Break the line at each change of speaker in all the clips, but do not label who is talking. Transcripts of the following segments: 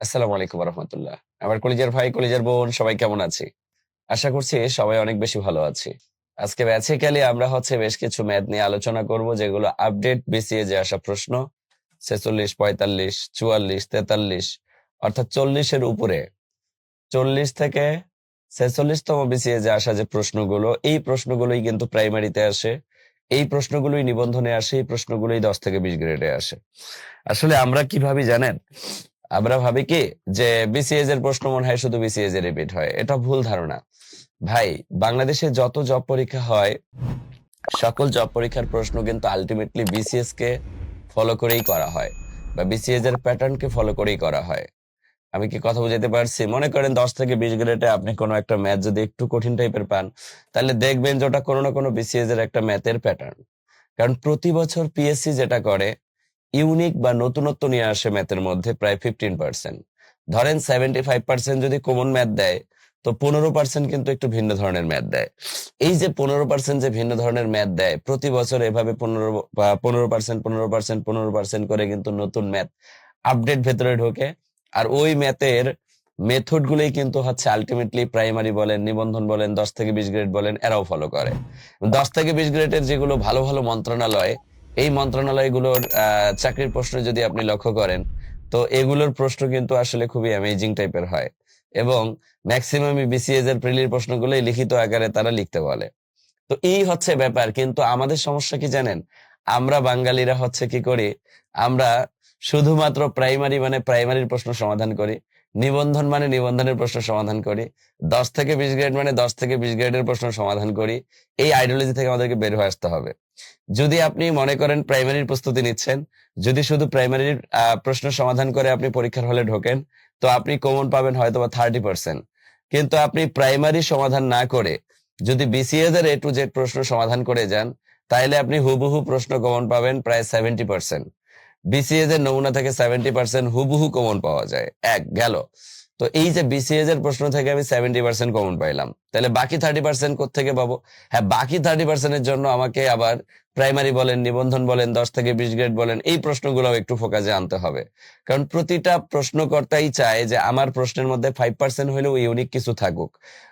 আসসালামু আলাইকুম রহমতুল্লাহ আমার কলিজার ভাই, কলিজার বোন, সবাই কেমন আছে? আশা করছি সবাই অনেক বেশি ভালো আছি। আজকে বেসিক্যালি আমরা হচ্ছে বেশ কিছু ম্যাথ নিয়ে আলোচনা করব, যেগুলো আপডেট বিসিএ যে আসা প্রশ্ন, ছেচল্লিশ, পঁয়তাল্লিশ, চুয়াল্লিশ, তেতাল্লিশ, অর্থাৎ চল্লিশের উপরে। চল্লিশ থেকে ছেচল্লিশতম বিসিএ যে আসা যে প্রশ্নগুলো, এই প্রশ্নগুলোই কিন্তু প্রাইমারিতে আসে। এই প্রশ্নগুলোই নিবন্ধনে আসে, এই প্রশ্নগুলোই দশ থেকে বিশ গ্রেডে আসে। আসলে আমরা কি ভাবি জানেন? আমরা ভাবি কি যে বিসিএস এর প্রশ্ন মনে হয় শুধু বিসিএস এর রিপিট হয়। এটা ভুল ধারণা। ভাই, বাংলাদেশে যত জব পরীক্ষা হয়, সকল জব পরীক্ষার প্রশ্ন কিন্তু আলটিমেটলি বিসিএস কে ফলো করেই করা হয় বা বিসিএস এর প্যাটার্ন কে ফলো করেই করা হয়। আমি কি কথা বুঝাতে পারছি? মনে করেন দশ থেকে বিশ গ্রেডে আপনি কোনো একটা ম্যাথ যদি একটু কঠিন টাইপের পান, তাহলে দেখবেন যে ওটা কোনো না কোনো বিসিএস এর একটা ম্যাথের প্যাটার্ন কারণ প্রতি বছর পিএসসি যেটা করে ইউনিক বা নতুনত্ব নিয়ে আসে ম্যাথের মধ্যে প্রায় ফিফটিন পার্সেন্ট ধরেন সেভেন্টি ফাইভ পার্সেন্ট যদি কমন ম্যাথ দেয়, তো পনেরো পার্সেন্ট কিন্তু একটু ভিন্ন ধরনের ম্যাথ দেয়। এই যে পনেরো পার্সেন্ট যে ভিন্ন ধরনের ম্যাথ দেয়, প্রতি বছর এভাবে পনেরো পনেরো পার্সেন্ট পনেরো পার্সেন্ট পনেরো পার্সেন্ট করে কিন্তু নতুন ম্যাথ আপডেট ভেতরে ঢোকে। আর ওই ম্যাথের মেথড গুলোই কিন্তু হচ্ছে আলটিমেটলি প্রাইমারি বলেন, নিবন্ধন বলেন, দশ থেকে বিশ গ্রেড বলেন, এরাও ফলো করে। দশ থেকে বিশ গ্রেডের যেগুলো ভালো ভালো মন্ত্রণালয় এই মন্ত্রণালয়গুলোর চাকরির প্রশ্ন যদি আপনি লক্ষ্য করেন, তো এগুলোর প্রশ্ন কিন্তু আসলে খুবই অ্যামেজিং টাইপের হয়। এবং ম্যাক্সিমামই বিসিএস এর প্রিলির প্রশ্নগুলোই লিখিত আকারে তারা লিখতে বলে। তো এই হচ্ছে ব্যাপার, কিন্তু আমাদের সমস্যা কি জানেন? আমরা বাঙালিরা হচ্ছে কি করি? আমরা শুধুমাত্র প্রাইমারি মানে প্রাইমারির প্রশ্ন সমাধান করি। নিবন্ধন মানে নিবন্ধনের প্রশ্ন সমাধান করি। দশ থেকে বিশ গ্রেড মানে দশ থেকে বিশ গ্রেডের প্রশ্ন সমাধান করি। এই আইডিওলজি থেকে আমাদেরকে বের হয়ে আসতে হবে। যদি আপনি মনে করেন প্রাইমারির প্রস্তুতি নিচ্ছেন, যদি শুধু প্রাইমারির প্রশ্ন সমাধান করে আপনি পরীক্ষার হলে ঢোকেন, তো আপনি কমন পাবেন হয়তো বা থার্টি পার্সেন্ট কিন্তু আপনি প্রাইমারি সমাধান না করে যদি বিসিএস এর এ টু জেড প্রশ্ন সমাধান করে যান তাহলে আপনি হুবহু প্রশ্ন কমন পাবেন প্রায় সেভেন্টি পার্সেন্ট বিসিএস এর নমুনা থেকে সেভেন্টি পার্সেন্ট হুবহু কমন পাওয়া যায়। এক, গেল। তো এই যে বিসিএস এর প্রশ্ন থেকে আমি সেভেন্টি পার্সেন্ট কমন পাইলাম। তাহলে বাকি থার্টি পার্সেন্ট থেকে পাবো? হ্যাঁ বাকি থার্টি পার্সেন্টের জন্য আমাকে আবার প্রাইমারি বলেন, নিবন্ধন বলেন, দশ থেকে বিশ গ্রেড বলেন, এই প্রশ্নগুলো একটু ফোকাসে আনতে হবে। কারণ প্রতিটা প্রশ্নকর্তাই চায় যে আমার প্রশ্নের মধ্যে ফাইভ পার্সেন্ট হলেও ইউনিক কিছু থাকুক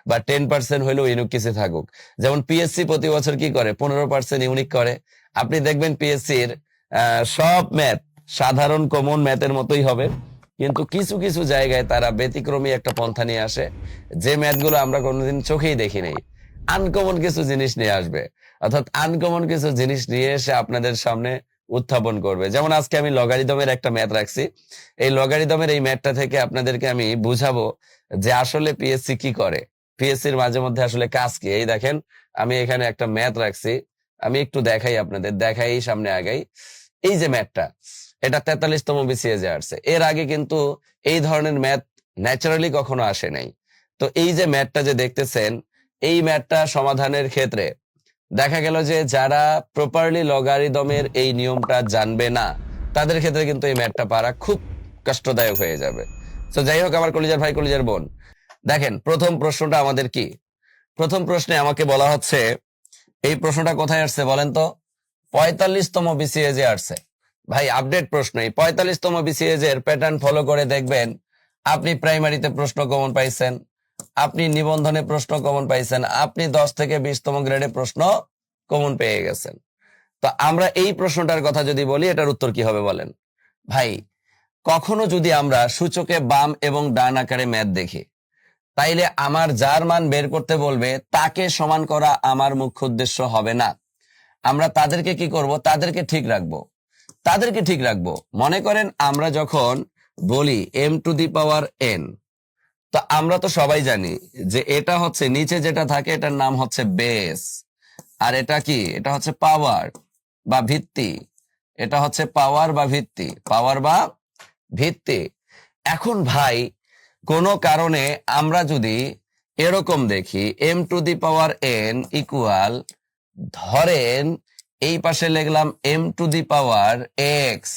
বা টেন পার্সেন্ট হলেও ইউনিক কিছু থাকুক। যেমন পিএসসি প্রতি বছর কি করে? পনেরো পার্সেন্ট ইউনিক করে। আপনি দেখবেন পিএসসির সব ম্যাথ, সাধারণ কমন ম্যাথের মতোই হবে। কিন্তু কিছু কিছু জায়গায় তারা ব্যতিক্রমী একটা পন্থা নিয়ে আসে, যে ম্যাথগুলো আমরা কোনোদিন চোখেই দেখি নাই। আনকমন কিছু জিনিস নিয়ে আসবে, অর্থাৎ আনকমন কিছু জিনিস নিয়ে এসে আপনাদের সামনে উত্থাপন করবে। যেমন আজকে আমি লগারিদমের একটা ম্যাথ রাখছি। এই লগারিদমের এই ম্যাথটা থেকে আপনাদেরকে আমি বুঝাবো যে আসলে পিএসসি কি করে। পিএসসির মাঝে মধ্যে আসলে কাজ কি? এই দেখেন, আমি এখানে একটা ম্যাথ রাখছি। আমি একটু দেখাই আপনাদের, দেখাই সামনে আগাই। এই যে ম্যাথটা, এটা তেতাল্লিশতম বিসিএস এ আসছে। এর আগে কিন্তু এই ধরনের ম্যাথ ন্যাচারালি কখনো আসে নাই। তো এই যে ম্যাথটা যে দেখতেছেন, এই ম্যাথটা সমাধানের ক্ষেত্রে দেখা গেল যে যারা প্রপারলি লগারিদমের এই নিয়মটা জানবে না, তাদের ক্ষেত্রে কিন্তু এই ম্যাথটা পারা খুব কষ্টদায়ক হয়ে যাবে। তো যাই হোক, আমার কলিজার ভাই, কলিজার বোন। দেখেন, প্রথম প্রশ্নটা আমাদের কি? প্রথম প্রশ্নে আমাকে বলা হচ্ছে এই প্রশ্নটা কোথায় আসছে বলেন তো? পঁয়তাল্লিশতম বিসিএস এ আসছে। ভাই আপডেট প্রশ্ন। এই পঁয়তাল্লিশতম বিসিএস এর প্যাটার্ন ফলো করে দেখবেন, আপনি প্রাইমারিতে প্রশ্ন কমন পাইছেন, আপনি নিবন্ধনে প্রশ্ন কমন পাইছেন, আপনি দশ থেকে বিশতম গ্রেডে প্রশ্ন কমন পেয়ে গেছেন। তো আমরা এই প্রশ্নটার কথা যদি বলি, এটার উত্তর কি হবে বলেন? ভাই, কখনো যদি আমরা সূচকে বাম এবং ডান আকারে ম্যাথ দেখি তাইলে আমার যার মান বের করতে বলবে, তাকে সমান করা আমার মুখ্য উদ্দেশ্য হবে না। আমরা তাদেরকে কি করব? তাদেরকে ঠিক রাখব। তাদেরকে ঠিক রাখব। মনে করেন আমরা যখন বলি M to the power N তো আমরা তো সবাই জানি যে এটা হচ্ছে নিচে যেটা থাকে, এটার নাম হচ্ছে বেস আর এটা কি? এটা হচ্ছে পাওয়ার বা ভিত্তি। এটা হচ্ছে পাওয়ার বা ভিত্তি। পাওয়ার বা ভিত্তি। এখন ভাই কোনো কারণে আমরা যদি এরকম দেখি M to the power N equal ধরেন এই পাশে লিখলাম M to the power X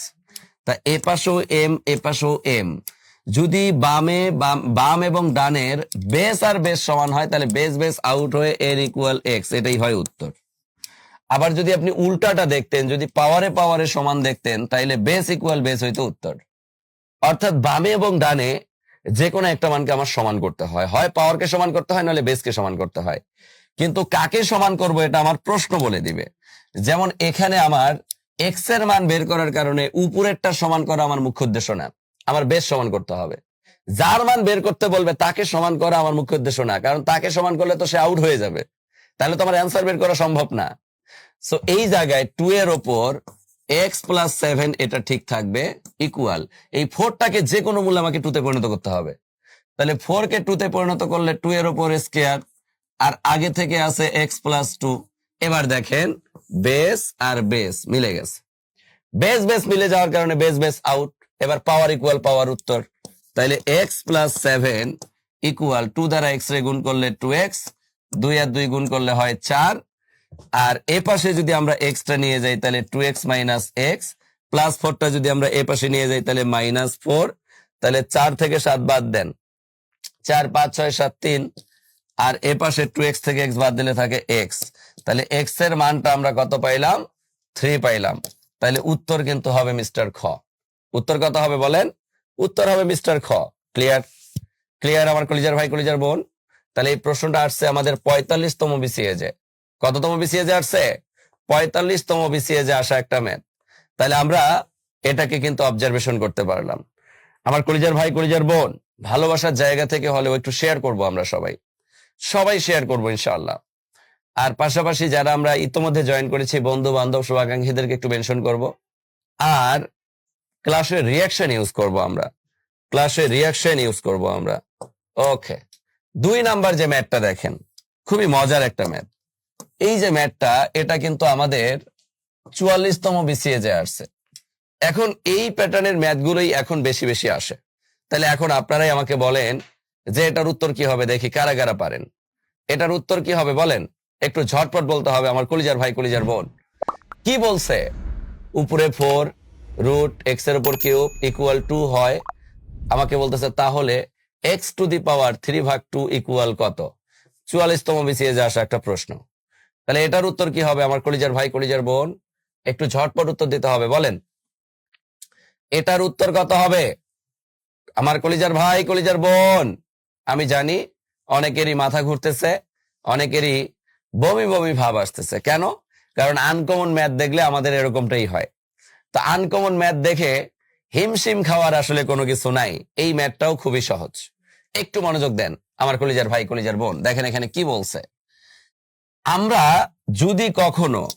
তা এ পাশেও এম এ পাশেও এম যদি বামে, বাম এবং ডানের বেস আর বেস সমান হয়, তাহলে বেস বেস আউট হয়ে এন ইকুয়াল এক্স এটাই হয় উত্তর। আবার যদি আপনি উল্টাটা দেখতেন, যদি পাওয়ারে পাওয়ারে সমান দেখতেন, তাইলে বেস ইকুয়াল বেস হইতো উত্তর। অর্থাৎ বামে এবং ডানে যে কোনো একটা মানকে আমার সমান করতে হয়। হয় পাওয়ারকে সমান করতে হয়, নাহলে বেসকে সমান করতে হয়। কিন্তু কাকে সমান করব এটা আমার প্রশ্ন বলে দিবে। যেমন এখানে আমার এক্সের মান বের করার কারণে উপরেরটা সমান করা আমার মুখ্য উদ্দেশ্য না। আমার বেশ সমান করতে হবে। যার মান বের করতে বলবে, তাকে সমান করা আমার মুখ্য উদ্দেশ্য না। কারণ তাকে সমান করলে তো সে আউট হয়ে যাবে। তাহলে তো আমার অ্যান্সার বের করা সম্ভব না। সো এই জায়গায় টু এর ওপর এক্স প্লাস সেভেন এটা ঠিক থাকবে ইকুয়াল এই ফোরটাকে যে কোনো মূল্যে আমাকে টুতে পরিণত করতে হবে। তাহলে ফোর কে টুতে পরিণত করলে টু এর ওপর স্কেয়ার আর আগে থেকে আছে এক্স প্লাস টু এবার দেখেন বেস আর বেস মিলে গেছে। বেস বেস মিলে যাওয়ার কারণে বেস বেস আউট এবার পাওয়ার ইকুয়াল পাওয়ার উত্তর। তাহলে X plus seven equal to দ্বারা এক্স রে গুণ করলে টু এক্স দুই আর দুই গুণ করলে হয় চার। আর এ পাশে যদি আমরা এক্সটা নিয়ে যাই, তাহলে two X minus X plus ফোরটা যদি আমরা এ পাশে নিয়ে যাই, তাহলে মাইনাস ফোর তাহলে চার থেকে সাত বাদ দেন। চার, পাঁচ, ছয়, সাত, তিন। আর এ পাশে টু এক্স থেকে এক্স বাদ দিলে থাকে এক্স তাহলে এক্সের মানটা আমরা কত পাইলাম? থ্রি পাইলাম। তাহলে উত্তর কিন্তু হবে মিস্টার খ। উত্তর কত হবে বলেন? উত্তর হবে মিস্টার খ। ক্লিয়ার ক্লিয়ার আমার কলিজার ভাই, কলিজার বোন? তাহলে এই প্রশ্নটা আসছে আমাদের পঁয়তাল্লিশতম বিসিএজে কততম বিসিএজে আসছে? পঁয়তাল্লিশতম বিসিএজে আসা একটা ম্যাথ তাহলে আমরা এটাকে কিন্তু অবজারভেশন করতে পারলাম। আমার কলিজার ভাই, কলিজার বোন, ভালোবাসার জায়গা থেকে হলেও একটু শেয়ার করব আমরা সবাই। সবাই শেয়ার করব, ইনশাআল্লাহ। আর পাশাপাশি যারা আমরা ইতোমধ্যে জয়েন করেছি বন্ধু বান্ধব শুভাকাঙ্ক্ষীদেরকে একটু মেনশন করব। আর ক্লাসের রিয়াকশন ইউজ করব আমরা। ক্লাসে রিয়াকশন ইউজ করব আমরা। ওকে দুই নাম্বার যে ম্যাথটা দেখেন, খুবই মজার একটা ম্যাথ এই যে ম্যাথটা এটা কিন্তু আমাদের চুয়াল্লিশতম বিসিএজে আসছে। এখন এই প্যাটার্নের ম্যাথগুলোই এখন বেশি বেশি আসে। তাহলে এখন আপনারাই আমাকে বলেন যে এটার উত্তর কি হবে, দেখি কারা কারা পারেন। এটার উত্তর কি হবে বলেন? একটু ঝটপট বলতে হবে আমার কলিজার ভাই, কলিজার বোন। কি বলছে? উপরে ফোর রুট এক্সের উপর কিউব ইকুয়াল টু হয়। আমাকে বলতেছে, তাহলে X to the power three ভাগ টু ইকুয়াল কত? চুয়াল্লিশতম বিসিএজে আসা, একটা প্রশ্ন। তাহলে এটার উত্তর কি হবে? আমার কলিজার ভাই, কলিজার বোন, একটু ঝটপট উত্তর দিতে হবে, বলেন। এটার উত্তর কত হবে? আমার কলিজার ভাই, কলিজার বোন। আমি জানি অনেকেরই মাথা ঘুরতেছে, অনেকেরই বমি বমি ভাব আসতেছে। কেন? কারণ আনকমন ম্যাথ দেখলে আমাদের এরকমটাই হয়। তো আনকমন ম্যাথ দেখে হিমশিম খাওয়ার আসলে কোনো কিছু নাই। এই ম্যাথটাও খুবই সহজ। একটু মনোযোগ দেন, আমার কলিজার ভাই, কলিজার বোন। দেখেন এখানে কি বলছে। আমরা যদি কখনো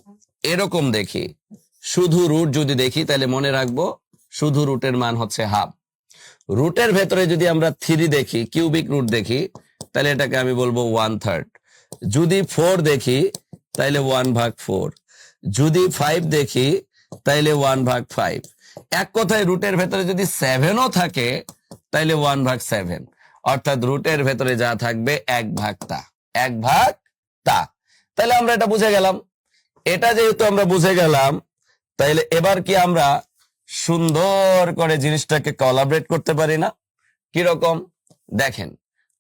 এরকম দেখি, শুধু রুট যদি দেখি, তাহলে মনে রাখব শুধু রুটের মান হচ্ছে হাফ রুটের ভেতরে যদি আমরা থ্রি দেখি কিউবিক রুট দেখি, তাহলে এটাকে আমি বলব ওয়ান থার্ড যদি ফোর দেখি তাইলে ওয়ান ভাগ ফোর যদি ফাইভ দেখি তাইলে ওয়ান ভাগ ফাইভ এক কথায় রুটের ভেতরে যদি সেভেনও থাকে তাইলে ওয়ান ভাগ সেভেন অর্থাৎ রুটের ভেতরে যা থাকবে, এক ভাগ তা। এক ভাগ তা। তাহলে আমরা এটা বুঝে গেলাম। এটা যেহেতু আমরা বুঝে গেলাম তাইলে এবার কি আমরা সুন্দর করে জিনিসটাকে কলাবরেট করতে পারি না? কীরকম? দেখেন,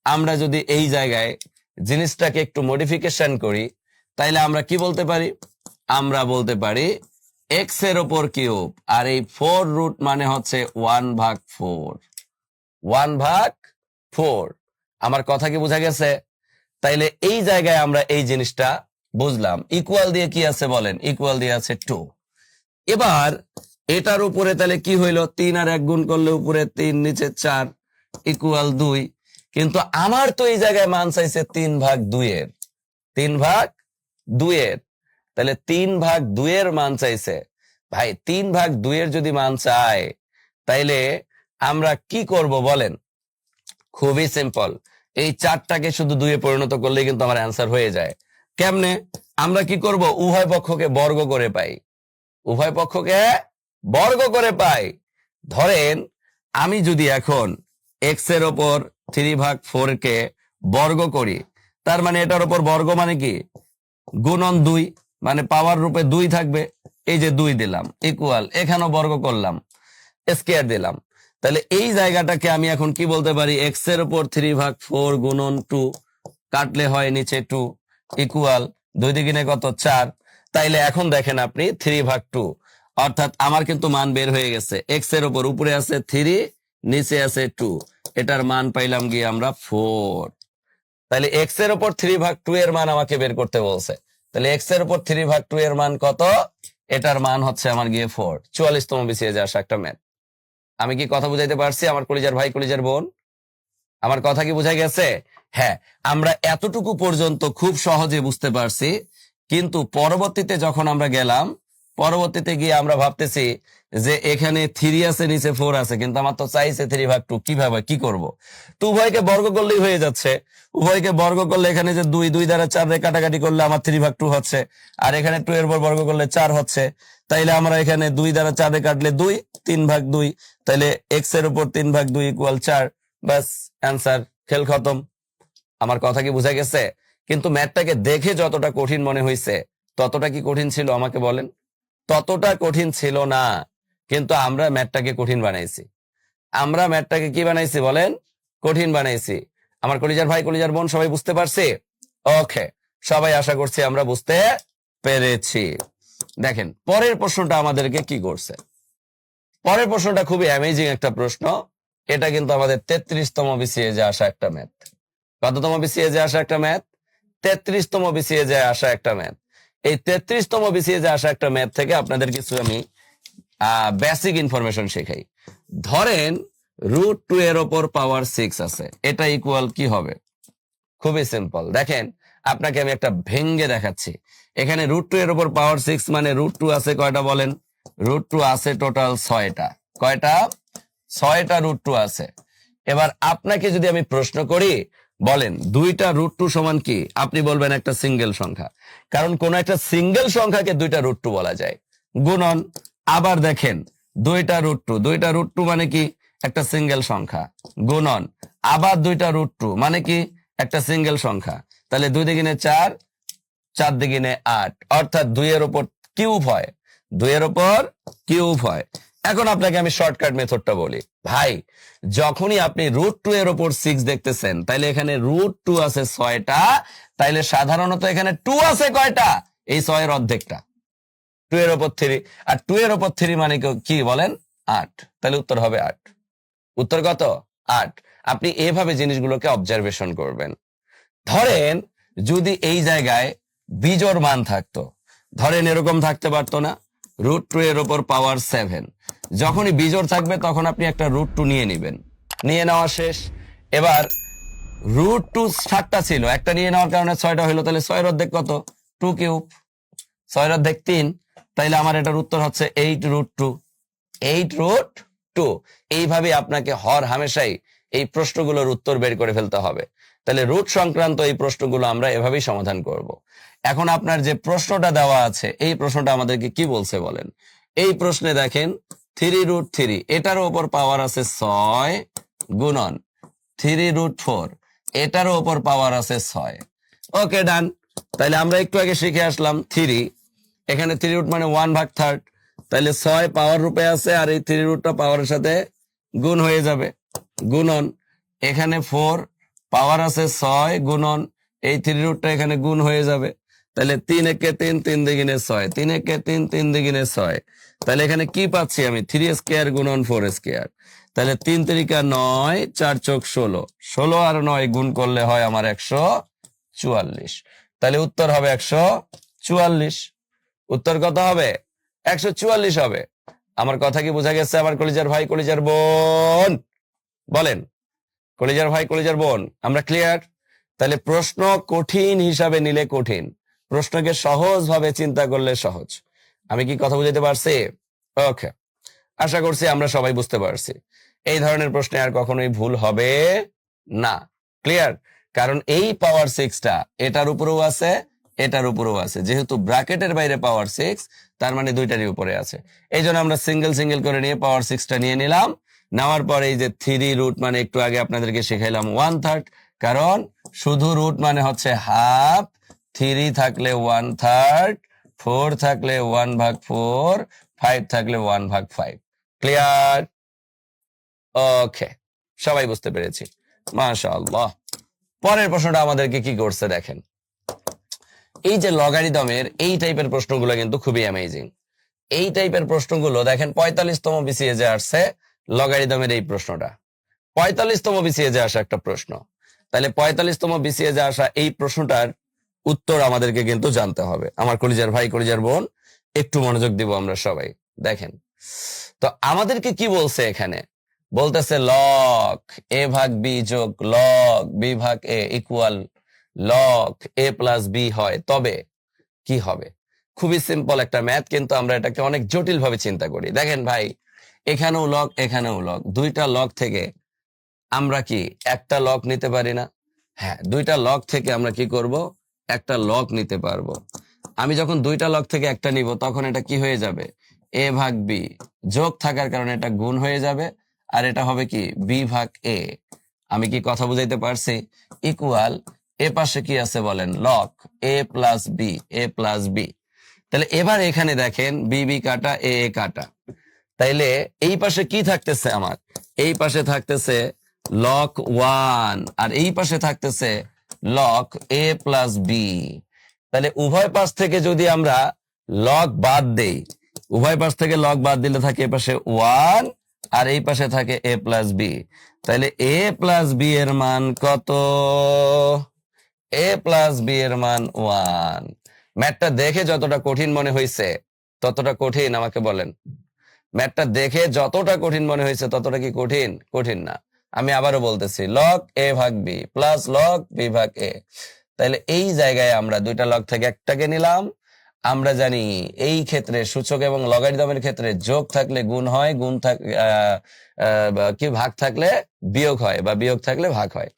আমরা যদি এই জায়গায় জিনিসটাকে একটু মডিফিকেশন করি তাইলে আমরা কি বলতে পারি? আমরা বলতে পারি এক্সের ওপর কিউব, আর এই ফোর রুট মানে হচ্ছে ওয়ান ভাগ ফোর ওয়ান ভাগ ফোর আমার কথা কি বোঝা গেছে? তাইলে এই জায়গায় আমরা এই জিনিসটা বুঝলাম। ইকুয়াল দিয়ে কি আছে বলেন? ইকুয়াল দিয়ে আছে টু এবার এটার উপরে তাহলে কি হইল? তিন আর এক গুণ করলে উপরে তিন, নিচে চার ইকুয়াল দুই। কিন্তু আমার তো এই জায়গায় মান চাইছে তিন ভাগ দুইয়ের। তিন ভাগ দুইয়ের। তাহলে তিন ভাগ দুইয়ের মান চাইছে। ভাই, তিন ভাগ দুইয়ের যদি মান চায় তাইলে আমরা কি করব বলেন? খুবই সিম্পল এই চারটাকে শুধু দুইয়ে পরিণত করলে কিন্তু আমার অ্যান্সার হয়ে যায়। কেমনে? আমরা কি করব? উভয় পক্ষকে বর্গ করে পাই। উভয় পক্ষকে বর্গ করে পাই। ধরেন, আমি যদি এখন এক্সের ওপর থ্রি ভাগ ফোর কে বর্গ করি, তার মানে এটার ওপর বর্গ মানে কি? গুণন দুই মানে পাওয়ার রূপে দুই থাকবে। এই যে দুই দিলাম ইকুয়াল এখানেও বর্গ করলাম স্কেয়ার দিলাম। তাহলে এই জায়গাটাকে আমি এখন কি বলতে পারি? এক্সের উপর থ্রি ভাগ ফোর গুণন টু কাটলে হয় নিচে টু ইকুয়াল দুই দিকে কত? চার। তাইলে এখন দেখেন আপনি থ্রি ভাগ টু অর্থাৎ আমার কিন্তু মান বের হয়ে গেছে। এক্সের উপর উপরে আছে থ্রি নিচে আছে টু এটার মান পাইলাম গিয়ে আমরা ফোর তাহলে এক্সের উপর থ্রি ভাগ টু এর মান আমাকে বের করতে বলছে। তাহলে এক্সের উপর থ্রি ভাগ টু এর মান কত? এটার মান হচ্ছে আমার গিয়ে ফোর চুয়াল্লিশতম বিসিএ আসা একটা ম্যাথ আমি কি কথা বুঝাইতে পারছি? আমার কলিজার ভাই, কলিজার বোন? আমার কথা কি বোঝা গেছে? হ্যাঁ আমরা এতটুকু পর্যন্ত খুব সহজে বুঝতে পারছি, কিন্তু পরবর্তীতে যখন আমরা গেলাম, পরবর্তীতে গিয়ে আমরা ভাবতেছি যে এখানে থ্রি আছে, নিচে ফোর আছে, কিন্তু আমার তো চাইছে থ্রি ভাগ টু কীভাবে, কি করব? তো উভয়কে বর্গ করলেই হয়ে যাচ্ছে। উভয়কে বর্গ করলে এখানে যে দুই দুই দ্বারা চার কাটাকাটি করলে আমার থ্রি ভাগ টু হচ্ছে, আর এখানে টু এর পর বর্গ করলে চার হচ্ছে, তাইলে আমরা এখানে দুই দ্বারা চার কাটলে দুই, তিন ভাগ দুই, তাইলে এক্সের উপর তিন ভাগ দুই ইকুয়াল চার ব্যাস অ্যান্সার খেল খতম। আমার কথা কি বোঝা গেছে? কিন্তু ম্যাথটাকে দেখে যতটা কঠিন মনে হয়েছে ততটা কি কঠিন ছিল আমাকে বলেন? ততটা কঠিন ছিল না, কিন্তু আমরা ম্যাথটাকে কঠিন বানাইছি। আমরা ম্যাথটাকে কি বানাইছি বলেন? কঠিন বানাইছি। আমার কলিজার ভাই, কলিজার বোন সবাই বুঝতে পারছি? ওকে, সবাই আশা করছি আমরা বুঝতে পেরেছি। দেখেন, পরের প্রশ্নটা আমাদেরকে কি করছে? পরের প্রশ্নটা খুবই অ্যামেজিং একটা প্রশ্ন। এটা কিন্তু আমাদের তেত্রিশতম বিসিএ যে আসা একটা ম্যাথ কততম বিসিএ যে আসা একটা ম্যাথ তেত্রিশতম বিসিএ যে আসা একটা ম্যাথ এই তেত্রিশতম বিসিএ যে আসা একটা ম্যাথ থেকে আপনাদের কিছু আমি বেসিক ইনফরমেশন শেখাই। ধরেন রুট টু এর ওপর পাওয়ার সিক্স আছে। এটা ইকুয়াল কি হবে? খুবই সিম্পল দেখেন, আপনাকে আমি একটা ভেঙ্গে দেখাচ্ছি। এখানে রুট টু এর ওপর পাওয়ার সিক্স মানে রুট টু আছে কয়টা বলেন? রুট টু আছে টোটাল ছয়টা। কয়টা? ছয়টা রুট টু আছে। এবার আপনাকে যদি আমি প্রশ্ন করি, বলেন, দুইটা রুট টু সমান কি? আপনি বলবেন একটা সিঙ্গেল সংখ্যা। কারণ কোন একটা সিঙ্গেল সংখ্যাকে দুইটা রুট টু বলা যায়। গুণন, আবার দেখেন, দুইটা রুট টু দুইটা রুট টু মানে কি? একটা সিঙ্গেল সংখ্যা। গুণন, আবার দুইটা রুট টু মানে কি? একটা সিঙ্গেল সংখ্যা। তাহলে দুই দিগিনে চার চার দিগিনে আট। অর্থাৎ দুইয়ের ওপর কিউব হয়। দুইয়ের ওপর কিউব হয়। এখন আপনাকে আমি শর্টকাট মেথডটা বলি। ভাই, যখনই আপনি রুট টু এর ওপর সিক্স দেখতেছেন, তাইলে এখানে রুট টু আছে ছয়টা, তাইলে সাধারণত এখানে টু আছে কয়টা? এই ছয়ের অর্ধেকটা। টু এর ওপর থ্রি আর টু এর ওপর থ্রি মানে কি- বলেন? আট। তাহলে উত্তর হবে আট। উত্তর কত? আট। আপনি এভাবে জিনিসগুলোকে অবজারভেশন করবেন। ধরেন, যদি এই জায়গায় বিজোর মান থাকতো, ধরেন এরকম থাকতে পারতো না রুট টু এর ওপর পাওয়ার সেভেন যখনই বিজোর থাকবে, তখন আপনি একটা রুট টু নিয়ে নেবেন। নিয়ে নেওয়া শেষ। এবার রুট টু সাতটা ছিল। একটা নিয়ে নেওয়ার কারণে ছয়টা হলো তাহলে ছয়ের অর্ধেক কত? টু কিউব ছয়ের অর্ধেক তিন। তাইলে আমার এটার উত্তর হচ্ছে eight root two eight root two এইভাবে আপনাকে হর হামেশাই এই প্রশ্নগুলোর উত্তর বের করে ফেলতে হবে। তাহলে রুট সংক্রান্ত এই প্রশ্নগুলো আমরা এভাবেই সমাধান করব। এখন আপনার যে প্রশ্নটা দেওয়া আছে, এই প্রশ্নটা আমাদেরকে কি বলছে বলেন? এই প্রশ্নে দেখেন থ্রি রুট থ্রি, এটার ওপর পাওয়ার আছে ছয় গুণন। থ্রি রুট ফোর, এটার ওপর পাওয়ার আছে ছয়। ওকে ডান তাহলে আমরা একটু আগে শিখে আসলাম থ্রি। এখানে থ্রি রুট মানে ওয়ান ভাগ থার্ড তাহলে ছয় পাওয়ার রূপে আছে আর এই থ্রি রুটটা পাওয়ারের সাথে গুণ হয়ে যাবে। গুণন, এখানে ফোর পাওয়ার আছে ছয় গুণন, এই থ্রি রুটটা এখানে গুণ হয়ে যাবে। তাহলে তিন একে তিন তিন দিগিনে ছয়, তিন একে তিন তিন দিগিনে ছয়। তাহলে এখানে কি পাচ্ছি আমি? থ্রি স্কোয়ার গুণন ফোর স্কোয়ার তাহলে তিন তিরিকা নয়, চার চোখ ষোলো। ষোলো আর নয় গুণ করলে হয় আমার একশো চুয়াল্লিশ। তাহলে উত্তর হবে একশো চুয়াল্লিশ। উত্তর কত হবে? একশো চুয়াল্লিশ হবে। আমার কথা কি বোঝা গেছে আমার কলিজার ভাই, কলিজার বোন? বলেন। কলিজার ভাই, কলিজার বোন, আমরা ক্লিয়ার তাহলে প্রশ্ন কঠিন হিসাবে নিলে কঠিন। প্রশ্নকে সহজ ভাবে চিন্তা করলে সহজ। আমি কি কথা বুঝাতে পারছি? ওকে। আশা করছি আমরা সবাই বুঝতে পারছি। এই ধরনের প্রশ্নে আর কখনোই ভুল হবে না। ক্লিয়ার কারণ এই পাওয়ার সিক্সটা এটার উপরেও আছে, এটার উপরেও আছে। যেহেতু ব্র্যাকেটের বাইরে পাওয়ার সিক্স তার মানে দুইটারই উপরে আছে। এই জন্য আমরা সিঙ্গেল সিঙ্গেল করে নিয়ে পাওয়ার সিক্সটা নিয়ে নিলাম। নেওয়ার পরে এই যে থ্রি রুট মানে একটু আগে আপনাদেরকে শিখাইলাম ওয়ান থার্ড কারণ শুধু রুট মানে হচ্ছে হাফ থ্রি থাকলে ওয়ান থার্ড ফোর থাকলে ওয়ান ভাগ ফোর ফাইভ থাকলে ওয়ান ভাগ ফাইভ ক্লিয়ার ওকে সবাই বুঝতে পেরেছি। মাশাআল্লাহ। পরের প্রশ্নটা আমাদেরকে কি করছে দেখেন। এই যে লগারিদমের এই টাইপের প্রশ্নগুলো কিন্তু খুবই অ্যামেজিং এই টাইপের প্রশ্নগুলো দেখেন পঁয়তাল্লিশতম বিসিএ যে আসছে, লগারিদমের এই প্রশ্নটা। পঁয়তাল্লিশতম বিসিএ যে আসা একটা প্রশ্ন। তাহলে পঁয়তাল্লিশতম বিসিএ যে আসা এই প্রশ্নটার উত্তর আমাদেরকে কিন্তু জানতে হবে। আমার কলিজার ভাই, কলিজার বোন, একটু মনোযোগ দিব আমরা সবাই। দেখেন, তো আমাদেরকে কি বলছে এখানে? বলতেছে লক এ ভাগ বি যোগ লক বি ভাগ A equal log A plus B হয়। তবে কি হবে? খুবই সিম্পল একটা ম্যাথ কিন্তু আমরা এটাকে অনেক জটিল ভাবে চিন্তা করি। দেখেন ভাই, এখানেও লক এখানেও লক দুইটা লক থেকে আমরা কি একটা লক নিতে পারি না? হ্যাঁ দুইটা লক থেকে আমরা কি করব? একটা লক নিতে পারব। আমি যখন দুইটা লক থেকে একটা নিব, তখন এটা কি হয়ে যাবে? এ ভাগ বি যোগ থাকার কারণে এটা গুণ হয়ে যাবে, আর এটা হবে কি? বি ভাগ এ আমি কি কথা বুঝাইতে পারছি? ইকুয়াল এ পাশে কি আছে বলেন? Log A plus B A plus B তাহলে এবার এখানে দেখেন বি বি কাটা এ এ কাটা। তাইলে এই পাশে কি থাকতেছে আমার? এই পাশে থাকতেছে লক ওয়ান আর এই পাশে থাকতেছে লক এ প্লাস বি তাহলে উভয় পাশ থেকে যদি আমরা লক বাদ দেই, উভয় পাশ থেকে লক বাদ দিলে থাকে এ পাশে ওয়ান আর এই পাশে থাকে এ প্লাস বি তাহলে এ প্লাস বি এর মান কত? এ প্লাস বি এর মান ওয়ান ম্যাথটা দেখে যতটা কঠিন মনে হয়েছে ততটা কঠিন, আমাকে বলেন। ম্যাথটা দেখে যতটা কঠিন মনে হয়েছে ততটা কি কঠিন? কঠিন না। আমি আবারও বলতেছি লক এ ভাগ বি প্লাস লক বি ভাগ এ তাহলে এই জায়গায় আমরা দুইটা লক থেকে একটাকে নিলাম। আমরা জানি এই ক্ষেত্রে সূচক এবং লগারিদমের ক্ষেত্রে যোগ থাকলে গুণ হয়, গুণ থাক কি ভাগ থাকলে বিয়োগ হয় বা বিয়োগ থাকলে ভাগ হয়।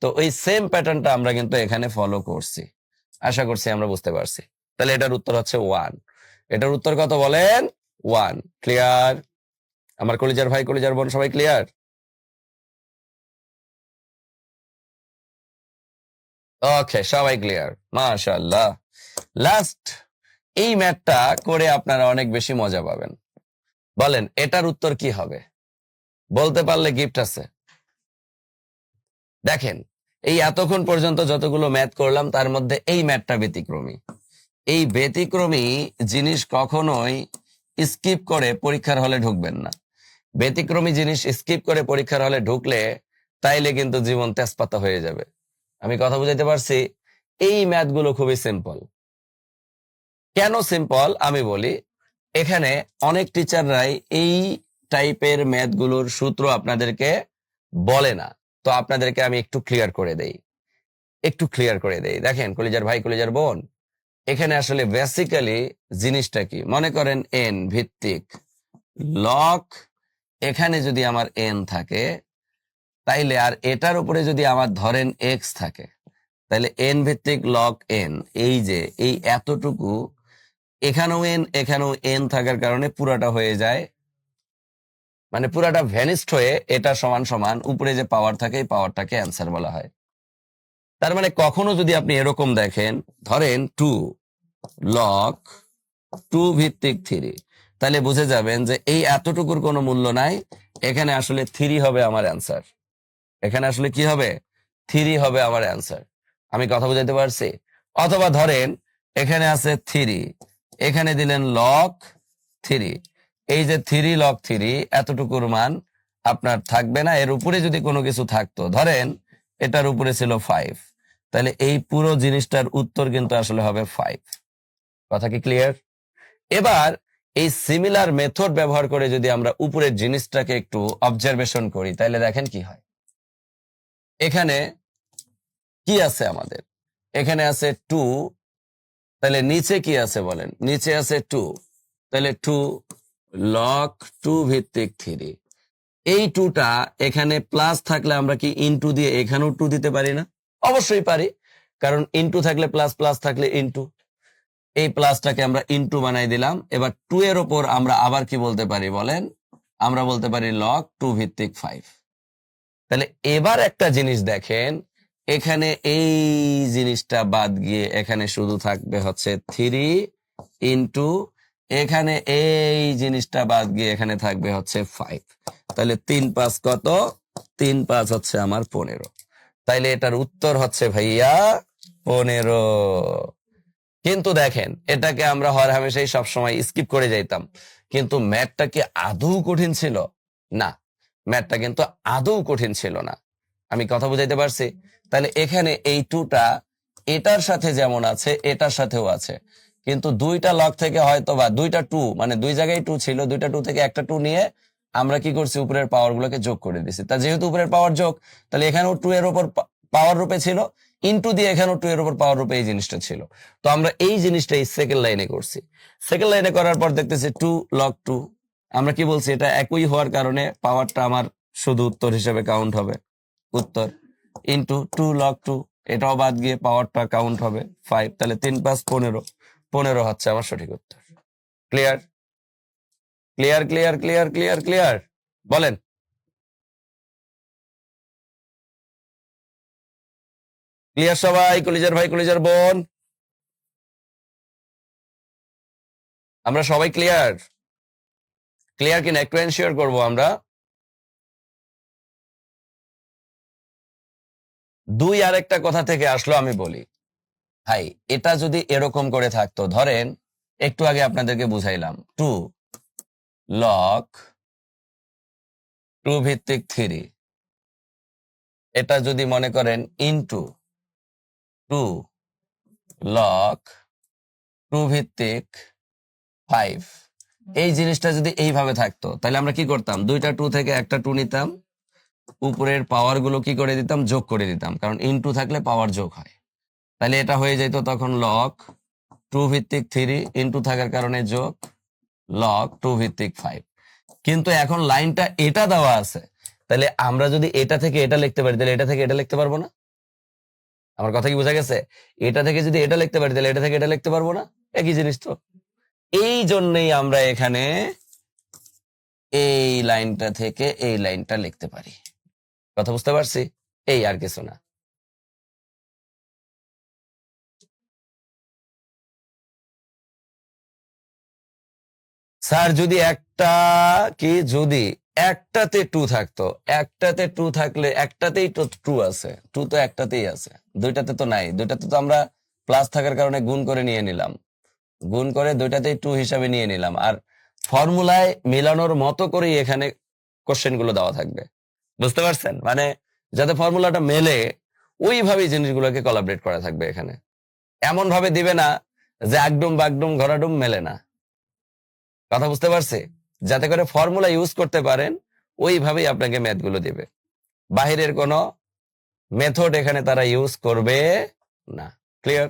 তো ওই সেম প্যাটার্নটা আমরা কিন্তু এখানে ফলো করছি। আশা করছি আমরা বুঝতে পারছি। তাহলে এটার উত্তর হচ্ছে ওয়ান এটার উত্তর কত বলেন? ওয়ান ক্লিয়ার আমার কলিজার ভাই, কলিজার বোন, সবাই ক্লিয়ার ওকে সবাই ক্লিয়ার মাশাআল্লাহ। লাস্ট এই ম্যাথটা করে আপনারা অনেক বেশি মজা পাবেন। বলেন, এটার উত্তর কি হবে? বলতে পারলে গিফট আছে। দেখেন, এই এতক্ষণ পর্যন্ত যতগুলো ম্যাথ করলাম, তার মধ্যে এই ম্যাথটা ব্যতিক্রমী। এই ব্যতিক্রমী জিনিস কখনোই স্কিপ করে পরীক্ষার হলে ঢুকবেন না। ব্যতিক্রমী জিনিস স্কিপ করে পরীক্ষার হলে ঢুকলে, তাইলে কিন্তু জীবন তেজপাতা হয়ে যাবে। আমি কথা বুঝাইতে পারছি? এই ম্যাথগুলো খুবই সিম্পল। কেন সিম্পল? আমি বলি, এখানে অনেক টিচাররাই এই টাইপের ম্যাথগুলোর সূত্র আপনাদেরকে বলে না। তো আপনাদেরকে আমি একটু ক্লিয়ার করে দেই। একটু ক্লিয়ার করে দেই। দেখেন, কলিজার ভাই, কলিজার বোন, এখানে আসলে বেসিক্যালি জিনিসটা কি? মনে করেন এন ভিত্তিক। লক এখানে যদি আমার এন থাকে তাইলে আর এটার উপরে যদি আমার ধরেন এক্স থাকে তাহলে এন ভিত্তিক লক এন এই যে, এই এতটুকু, এখানেও এন এখানেও এন থাকার কারণে পুরাটা হয়ে যায় মানে পুরাটা ভ্যানিস্ট হয়ে এটা সমান সমান, উপরে যে পাওয়ার থাকে, এই পাওয়ারটাকে অ্যান্সার বলা হয়। তার মানে কখনো যদি আপনি এরকম দেখেন, ধরেন টু লক টু ভিত্তিক থ্রি তাহলে বুঝে যাবেন যে এই এতটুকুর কোনো মূল্য নাই, এখানে আসলে থ্রি হবে আমার অ্যান্সার এখানে আসলে কি হবে? থ্রি হবে আমার অ্যান্সার। আমি কথা বুঝাইতে পারছি? অথবা ধরেন, এখানে আছে থ্রি। এখানে দিলেন লক থ্রি। এই যে থ্রি, লক থ্রি, এতটুকুর মান আপনার থাকবে না। এর উপরে যদি কোনো কিছু থাকতো, ধরেন, এটার উপরে ছিল ফাইভ তাহলে এই পুরো জিনিসটার উত্তর কিন্তু আসলে হবে ফাইভ কথা কি ক্লিয়ার এবার এই সিমিলার মেথড ব্যবহার করে যদি আমরা উপরের জিনিসটাকে একটু অবজারভেশন করি, তাহলে দেখেন কি হয়। এখানে কি আছে আমাদের? এখানে আছে টু তাহলে নিচে কি আছে বলেন? নিচে আছে টু তাহলে টু লক টু ভিত্তিক থ্রি এই টুটা এখানে প্লাস থাকলে আমরা কি ইনটু দিয়ে এখানেও টু দিতে পারি না? অবশ্যই পারি, কারণ ইনটু থাকলে প্লাস প্লাস থাকলে ইনটু এই প্লাসটাকে আমরা ইনটু বানাই দিলাম। এবার টু এর ওপর আমরা আবার কি বলতে পারি বলেন? আমরা বলতে পারি লক টু ভিত্তিক ফাইভ তাহলে এবার একটা জিনিস দেখেন, এখানে এই জিনিসটা বাদ গিয়ে এখানে শুধু থাকবে হচ্ছে থ্রি ইনটু এখানে এই জিনিসটা বাদ গিয়ে এখানে থাকবে হচ্ছে ফাইভ তাহলে তিন পাঁচ কত? তিন পাঁচ হচ্ছে আমার পনেরো। তাইলে এটার উত্তর হচ্ছে ভাইয়া পনেরো। কিন্তু দেখেন, এটাকে আমরা হর হামেশাই সবসময় স্কিপ করে যাইতাম। কিন্তু ম্যাথটা কি আদৌ কঠিন ছিল? না। ম্যাথটা কিন্তু আদৌ কঠিন ছিল না। আমি কথা বুঝাইতে পারছি? তাহলে এখানে এই টুটা এটার সাথে যেমন আছে, এটার সাথেও আছে। কিন্তু দুইটা লক থেকে হয়তো বা দুইটা টু মানে দুই জায়গায় টু ছিল, দুইটা টু থেকে একটা টু নিয়ে আমরা কি করছি? উপরের পাওয়ার গুলোকে যোগ করে দিছি। তা যেহেতু উপরের পাওয়ার যোগ, তাহলে এখানেও টু এর উপর পাওয়ার রূপে ছিল ইনটু দিয়ে এখানেও টু এর উপর পাওয়ার রূপে এই জিনিসটা ছিল। তো আমরা এই জিনিসটা এই সেকেন্ড লাইনে করছি। সেকেন্ড লাইনে করার পর দেখতেছি টু লক টু আমরা কি বলছি, এটা একই হওয়ার কারণে পাওয়ারটা আমার শুধু উত্তর হিসেবে কাউন্ট হবে। উত্তর ইন্টু টু লক টু এটাও বাদ গিয়ে পাওয়ারটা কাউন্ট হবে ফাইভ তাহলে তিন পাঁচ পনেরো পনেরো হচ্ছে আমার সঠিক উত্তর। Clear clear clear clear clear clear বলেন। ক্লিয়ার সবাই, কলিজার ভাই, কলিজার বোন। আমরা সবাই ক্লিয়ার ক্লিয়ার কিনা? একটু এনশিওর করব আমরা। দুই আর একটা কথা থেকে আসলো আমি বলি। ভাই, এটা যদি এরকম করে থাকতো, ধরেন একটু আগে আপনাদেরকে বুঝাইলাম। টু লক টু ভিত্তিক থ্রি এটা যদি মনে করেন ইনটু টু লক টু ভিত্তিক ফাইভ এই জিনিসটা যদি এইভাবে থাকতো, তাহলে আমরা কি করতাম? দুইটা টু থেকে একটা টু নিতাম, উপরের পাওয়ারগুলো কি করে দিতাম? যোগ করে দিতাম। কারণ ইনটু থাকলে পাওয়ার যোগ হয়। তাহলে এটা হয়ে যেত তখন লক টু ভিত্তিক থ্রি ইনটু থাকার কারণে যোগ লক টু ভিত্তিক ফাইভ কিন্তু এখন লাইনটা এটা দেওয়া আছে। তাহলে আমরা যদি এটা থেকে এটা লিখতে পারি, তাহলে এটা থেকে এটা লিখতে পারব না? আমার কথা কি বোঝা গেছে? এটা থেকে যদি এটা লিখতে পারি, তাহলে এটা থেকে এটা লিখতে পারব না? একই জিনিস তো। এই জন্যই আমরা এখানে এই লাইনটা থেকে এই লাইনটা লিখতে পারি। কথা বুঝতে পারছি? এই আর কিছু না। স্যার, যদি একটা কি? যদি একটাতে টু থাকতো। একটাতে টু থাকলে একটাতেই তো টু আছে। টু তো একটাতেই আছে। দুইটাতে তো নাই। দুইটাতে তো আমরা প্লাস থাকার কারণে গুণ করে নিয়ে নিলাম। গুণ করে দুইটাতেই টু হিসাবে নিয়ে নিলাম। আর ফর্মুলায় মিলানোর মতো করেই এখানে কোশ্চেনগুলো দেওয়া থাকবে। বুঝতে পারছেন? মানে যাতে ফর্মুলাটা মেলে, ওইভাবেই জিনিসগুলোকে কলাবরেট করা থাকবে এখানে। এমন ভাবে দিবে না যে একডুম বাগডুম ঘরাডুম মেলে না। কথা বুঝতে পারছে? যাতে করে ফর্মুলা ইউজ করতে পারেন, ওইভাবেই আপনাকে ম্যাথগুলো দিবে। বাহিরের কোন মেথড এখানে তারা ইউজ করবে না। ক্লিয়ার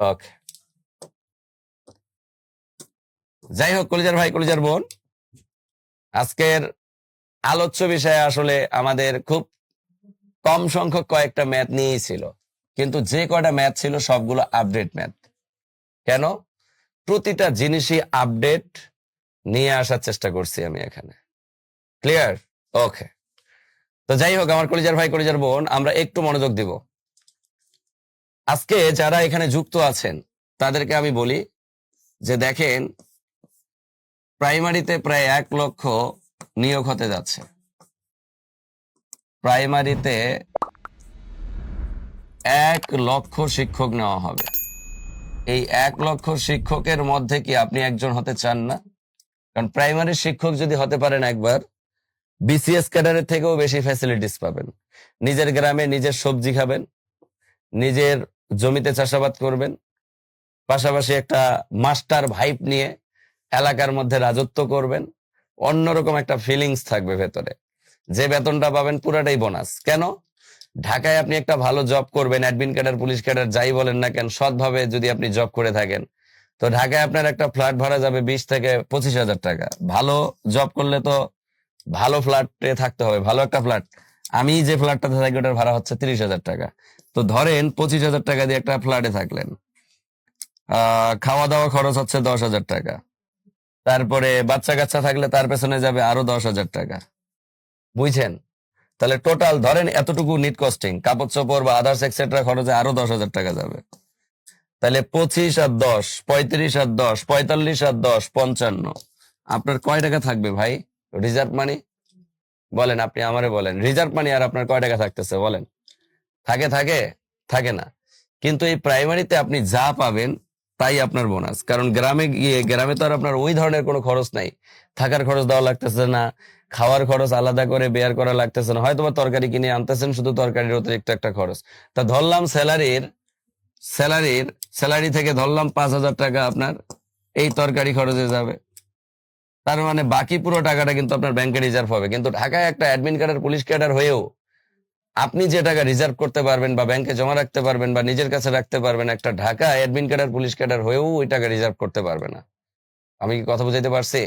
ওকে যাই হোক কলিজার ভাই, কলিজার বোন, আজকের আলোচ্য বিষয়ে আসলে আমাদের খুব কম সংখ্যক কয়েকটা ম্যাথ নিয়েই ছিল। কিন্তু যে কয়টা ম্যাথ ছিল, সবগুলো আপডেট ম্যাথ। কেন? প্রতিটা জিনিসই আপডেট নিয়ে আসার চেষ্টা করছি আমি এখানে। ক্লিয়ার ওকে তো যাই হোক আমার কলিজার ভাই, কলিজার বোন, আমরা একটু মনোযোগ দিব। আজকে যারা এখানে যুক্ত আছেন, তাদেরকে আমি বলি যে দেখেন প্রাইমারিতে প্রায় এক লক্ষ নিয়োগ হতে যাচ্ছে। প্রাইমারিতে এক লক্ষ শিক্ষক নেওয়া হবে। এই এক লক্ষ শিক্ষকের মধ্যে কি আপনি একজন হতে চান না? কারণ প্রাইমারি শিক্ষক যদি হতে পারেন একবার বিসিএস ক্যাডারের থেকেও বেশি ফ্যাসিলিটিস পাবেন। নিজের গ্রামে নিজের সবজি খাবেন, নিজের জমিতে চাষাবাদ করবেন, পাশাপাশি একটা মাস্টার ভাইপ নিয়ে এলাকার মধ্যে রাজত্ব করবেন, অন্যরকম একটা ফিলিংস থাকবে ভেতরে। যে বেতনটা পাবেন পুরাটাই বোনাস কেন? ঢাকায় আপনি একটা ভালো জব করবেন অ্যাডমিন ক্যাডার পুলিশ ক্যাডার যাই বলেন না কেন, সৎভাবে যদি আপনি জব করে থাকেন। তো ঢাকায় আপনার একটা ফ্ল্যাট ভাড়া যাবে বিশ থেকে পঁচিশ হাজার টাকা। ভালো জব করলে তো ভালো ফ্ল্যাটে থাকতে হবে, ভালো একটা ফ্ল্যাট আমি যে ফ্ল্যাটটাতে থাকি, ওটার ভাড়া হচ্ছে তিরিশ হাজার টাকা। তো ধরেন পঁচিশ হাজার টাকা দিয়ে একটা ফ্ল্যাটে থাকলেন। খাওয়া দাওয়া খরচ হচ্ছে দশ হাজার টাকা। তারপরে বাচ্চা কাচ্চা থাকলে তার পেছনে যাবে আরও দশ হাজার টাকা। বুঝছেন? তাহলে টোটাল ধরেন এতটুকু নিট কস্টিং কাপড় চোপড় বা আদার্স এক্সেট্রা খরচে আরও দশ হাজার টাকা যাবে। তাহলে পঁচিশ আর দশ, পঁয়ত্রিশ আর দশ, পঁয়তাল্লিশ আর দশ, পঞ্চান্ন। আপনার কয় টাকা থাকবে ভাই? রিজার্ভ মানি বলেন আপনি আমারে বলেন। রিজার্ভ মানি আর আপনার কয় টাকা থাকতেছে বলেন। থাকে থাকে থাকে না। কিন্তু এই প্রাইমারিতে আপনি যা পাবেন তাই আপনার বোনাস কারণ গ্রামে গিয়ে, গ্রামে তো আর আপনার ওই ধরনের কোনো খরচ নাই। থাকার খরচ দেওয়া লাগতেছে না, খাওয়ার খরচ আলাদা করে বেয়ার করা লাগতেছে না। হয়তো তরকারি কিনে আনতেছেন, শুধু তরকারির অতিরিক্ত একটা খরচ। তা ধরলাম স্যালারির স্যালারির স্যালারি থেকে ধরলাম পাঁচ হাজার টাকা আপনার, এই তরকারি খরচে যাবে। তার মানে বাকি পুরো টাকাটা কিন্তু আপনার ব্যাংকে রিজার্ভ হবে। কিন্তু ঢাকায় একটা অ্যাডমিন কার্ডের পুলিশ ক্যাডার হয়েও আপনি যে টাকা রিজার্ভ করতে পারবেন বা ব্যাংকে জমা রাখতে পারবেন বা নিজের কাছে রাখতে পারবেন একটা Dhaka admin cadre police cadre হয়েও ওই টাকা রিজার্ভ করতে পারবে না। আমি কি কথা বুঝাইতে পারছি?